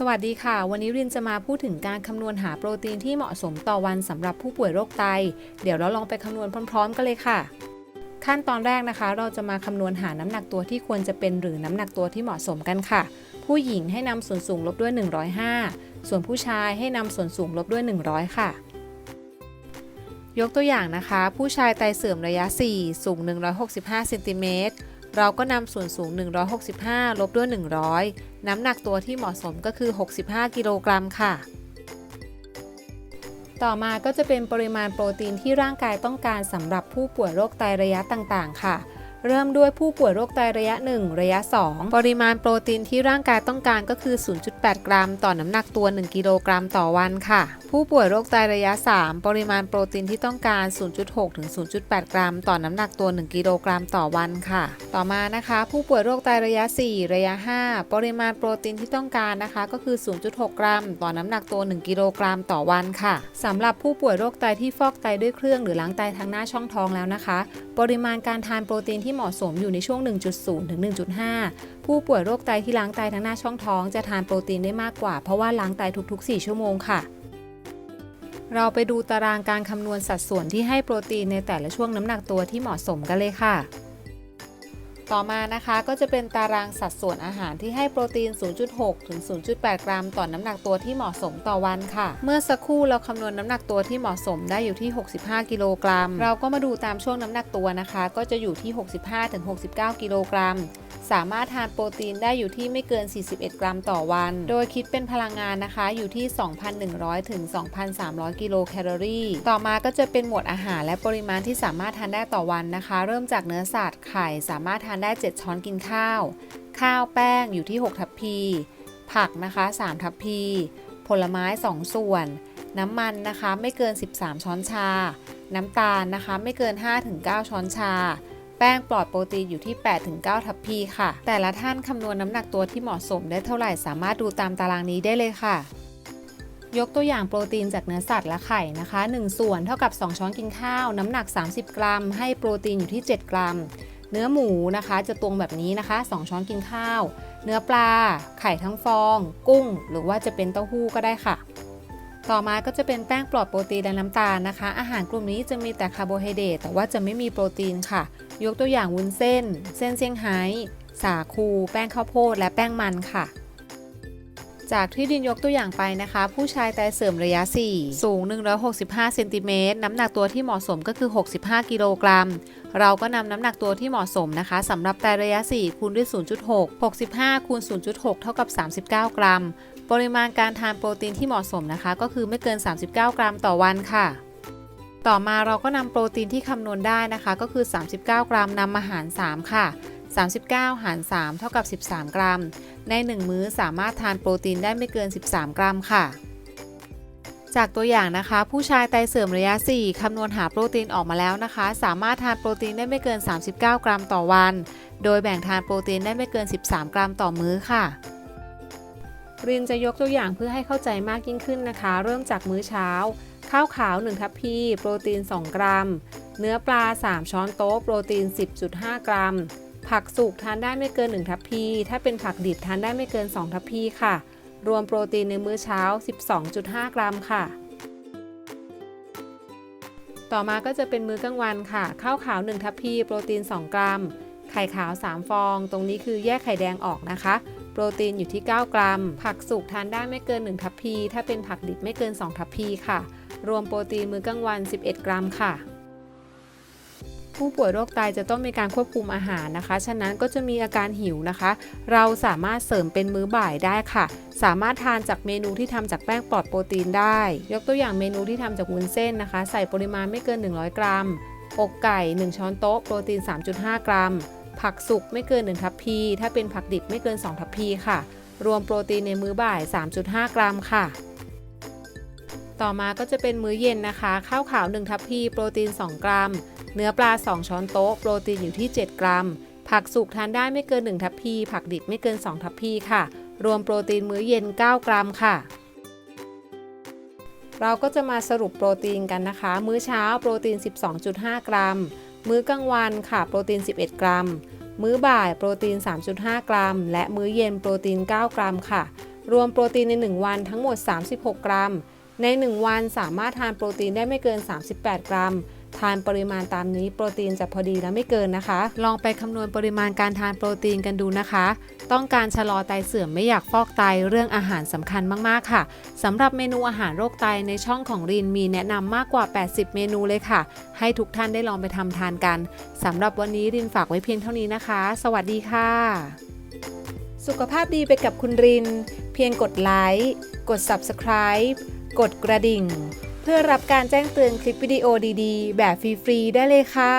สวัสดีค่ะ วันนี้รินจะมาพูดถึงการคำนวณหาโปรตีนที่เหมาะสมต่อวันสำหรับผู้ป่วยโรคไต เดี๋ยวเราลองไปคำนวณพร้อม ๆ กันเลยค่ะ ขั้นตอนแรกนะคะ เราจะมาคำนวณหาน้ำหนักตัวที่ควรจะเป็นหรือน้ำหนักตัวที่เหมาะสมกันค่ะ ผู้หญิงให้นำส่วนสูงลบด้วย 105 ส่วนผู้ชายให้นำส่วนสูงลบด้วย 100 ค่ะ ยกตัวอย่างนะคะ ผู้ชายไตเสื่อมระยะ 4 สูง 165เซนติเมตรเราก็นำส่วนสูง 165 ลบด้วย 100 น้ำหนักตัวที่เหมาะสมก็คือ 65 กิโลกรัมค่ะ ต่อมาก็จะเป็นปริมาณโปรตีนที่ร่างกายต้องการสำหรับผู้ป่วยโรคไตระยะต่างๆ ค่ะ เริ่มด้วยผู้ป่วยโรคไตระยะ 1 ระยะ 2 ปริมาณโปรตีนที่ร่างกายต้องการก็คือ 0.8 กรัม ต่อน้ำหนักตัว 1 กิโลกรัมต่อวันค่ะ ผู้ป่วยโรคไตระยะ 3 ปริมาณโปรตีนที่ต้องการ 0.6 ถึง 0.8 กรัม ต่อน้ำหนักตัว 1 กิโลกรัมต่อวันค่ะ ต่อมานะคะ ผู้ป่วยโรคไตระยะ 4 ระยะ 5 ปริมาณโปรตีนที่ต้องการนะคะก็คือ 0.6 กรัม ต่อน้ำหนักตัว 1 กิโลกรัมต่อวันค่ะสำหรับผู้ป่วยโรคไตที่ฟอกไตด้วยเครื่องหรือล้างไตทางหน้าช่องท้องแล้วนะคะ ปริมาณการทานโปรตีนที่ที่เหมาะสมอยู่ในช่วง 1.0 ถึง 1.5 ผู้ป่วยโรคไตที่ล้างไตทั้งหน้าช่องท้องจะทานโปรตีนได้มากกว่า เพราะว่าล้างไตทุก ๆ 4 ชั่วโมงค่ะ เราไปดูตารางการคำนวณสัดส่วนที่ให้โปรตีนในแต่ละช่วงน้ำหนักตัวที่เหมาะสมกันเลยค่ะ ต่อมานะคะก็จะเป็นตารางสัดส่วนอาหารที่ให้โปรตีน 0.6 ถึง 0.8 กรัม ต่อน้ำหนักตัวที่เหมาะสมต่อวันค่ะ เมื่อสักครู่เราคำนวณน้ำหนักตัวที่เหมาะสมได้อยู่ที่ 65 กิโลกรัม เราก็มาดูตามช่วงน้ำหนักตัวนะคะ ก็จะอยู่ที่ 65ถึง69 กิโลกรัมสามารถทานโปรตีนได้อยู่ที่ไม่เกิน 41 กรัมต่อวัน โดยคิดเป็นพลังงานนะคะ อยู่ที่ 2,100 ถึง 2,300 กิโลแคลอรี่ ต่อมาก็จะเป็นหมวดอาหารและปริมาณที่สามารถทานได้ต่อวันนะคะ เริ่มจากเนื้อสัตว์ไข่สามารถทานานได้ 7 ช้อนกินข้าว ข้าวแป้งอยู่ที่ 6 ทัพพี ผักนะคะ 3 ทัพพี ผลไม้ 2 ส่วน น้ำมันนะคะไม่เกิน 13 ช้อนชา น้ำตาลนะคะไม่เกิน 5-9 ช้อนชา แป้งปลอดโปรตีนอยู่ที่ 8-9 ทัพพีค่ะ แต่ละท่านคำนวณน้ำหนักตัวที่เหมาะสมได้เท่าไหร่สามารถดูตามตารางนี้ได้เลยค่ะยกตัวอย่างโปรตีนจากเนื้อสัตว์และไข่นะคะ 1 ส่วนเท่ากับ 2 ช้อนกินข้าว น้ำหนัก 30 กรัม ให้โปรตีนอยู่ที่ 7 กรัม เนื้อหมูนะคะ จะตวงแบบนี้นะคะ 2 ช้อนกินข้าว เนื้อปลา ไข่ทั้งฟอง กุ้ง หรือว่าจะเป็นเต้าหู้ก็ได้ค่ะ ต่อมาก็จะเป็นแป้งปลอดโปรตีนและน้ำตาลนะคะ อาหารกลุ่มนี้จะมีแต่คาร์โบไฮเดรตแต่ว่าจะไม่มีโปรตีนค่ะ ยกตัวอย่างวุ้นเส้น เส้นเซี่ยงไฮ้สาคู แป้งข้าวโพดและแป้งมันค่ะ จากที่ดินยกตัวอย่างไปนะคะ ผู้ชายไตเสื่อมระยะ 4 สูง 165เซนติเมตรน้ำหนักตัวที่เหมาะสมก็คือ 65 กิโลกรัม เราก็นำน้ำหนักตัวที่เหมาะสมนะคะสำหรับไตระยะ 4 คูณด้วย 0.6 65 คูณ 0.6 เท่ากับ 39 กรัม ปริมาณการทานโปรตีนที่เหมาะสมนะคะ ก็คือไม่เกิน 39 กรัมต่อวันค่ะต่อมาเราก็นำโปรตีนที่คำนวณได้นะคะ ก็คือ 39 กรัมนำมาหาร 3 ค่ะ 39 หาร 3 เท่ากับ 13 กรัม ใน 1 มื้อสามารถทานโปรตีนได้ไม่เกิน 13 กรัมค่ะ จากตัวอย่างนะคะ ผู้ชายไตเสื่อมระยะ 4 คำนวณหาโปรตีนออกมาแล้วนะคะ สามารถทานโปรตีนได้ไม่เกิน 39 กรัมต่อวัน โดยแบ่งทานโปรตีนได้ไม่เกิน 13 กรัมต่อมื้อค่ะรินจะยกตัวอย่างเพื่อให้เข้าใจมากยิ่งขึ้นนะคะ เริ่มจากมื้อเช้า ข้าวขาว 1 ทัพพี โปรตีน 2 กรัม เนื้อปลา 3 ช้อนโต๊ะ โปรตีน 10.5 กรัม ผักสุกทานได้ไม่เกิน 1 ทัพพี ถ้าเป็นผักดิบทานได้ไม่เกิน 2 ทัพพีค่ะ รวมโปรตีนในมื้อเช้า 12.5 กรัมค่ะ ต่อมาก็จะเป็นมื้อกลางวันค่ะ ข้าวขาว 1 ทัพพี โปรตีน 2 กรัม ไข่ขาว 3 ฟอง ตรงนี้คือแยกไข่แดงออกนะคะ โปรตีนอยู่ที่ 9 กรัม ผักสุกทานได้ไม่เกิน 1 ทัพพี ถ้าเป็นผักดิบไม่เกิน 2 ทัพพีค่ะ รวมโปรตีนมื้อกลางวัน 11 กรัมค่ะ ผู้ป่วยโรคไตจะต้องมีการควบคุมอาหารนะคะ ฉะนั้นก็จะมีอาการหิวนะคะ เราสามารถเสริมเป็นมื้อบ่ายได้ค่ะ สามารถทานจากเมนูที่ทำจากแป้งปลอดโปรตีนได้ ยกตัวอย่างเมนูที่ทำจากวุ้นเส้นนะคะ ใส่ปริมาณไม่เกิน 100 กรัม อกไก่ 1 ช้อนโต๊ะ โปรตีน 3.5 กรัม ผักสุกไม่เกิน 1 ทัพพี ถ้าเป็นผักดิบไม่เกิน 2 ทัพพีค่ะ รวมโปรตีนในมื้อบ่าย 3.5 กรัมค่ะต่อมาก็จะเป็นมื้อเย็นนะคะ ข้าวขาว 1 ทัพพี โปรตีน 2 กรัม เนื้อปลา 2 ช้อนโต๊ะ โปรตีนอยู่ที่ 7 กรัม ผักสุกทานได้ไม่เกิน 1 ทัพพี ผักดิบไม่เกิน 2 ทัพพีค่ะ รวมโปรตีนมื้อเย็น 9 กรัมค่ะ เราก็จะมาสรุปโปรตีนกันนะคะ มื้อเช้าโปรตีน 12.5 กรัม มื้อกลางวันค่ะ โปรตีน 11 กรัม มื้อบ่ายโปรตีน 3.5 กรัม และมื้อเย็นโปรตีน 9 กรัมค่ะ รวมโปรตีนใน 1 วันทั้งหมด 36 กรัม ใน 1 วันสามารถทานโปรตีนได้ไม่เกิน 38 กรัม ทานปริมาณตามนี้โปรตีนจะพอดีและไม่เกินนะคะ ลองไปคำนวณปริมาณการทานโปรตีนกันดูนะคะ ต้องการชะลอไตเสื่อมไม่อยากฟอกไตเรื่องอาหารสำคัญมากๆค่ะสำหรับเมนูอาหารโรคไตในช่องของรินมีแนะนำมากกว่า 80 เมนูเลยค่ะ ให้ทุกท่านได้ลองไปทำทานกันสำหรับวันนี้รินฝากไว้เพียงเท่านี้นะคะ สวัสดีค่ะ สุขภาพดีไปกับคุณริน เพียงกดไลค์กด Subscribe กดกระดิ่ง พื่อรับการแจ้งเตือนคลิปวิดีโอดีๆ แบบฟรีๆ ได้เลยค่ะ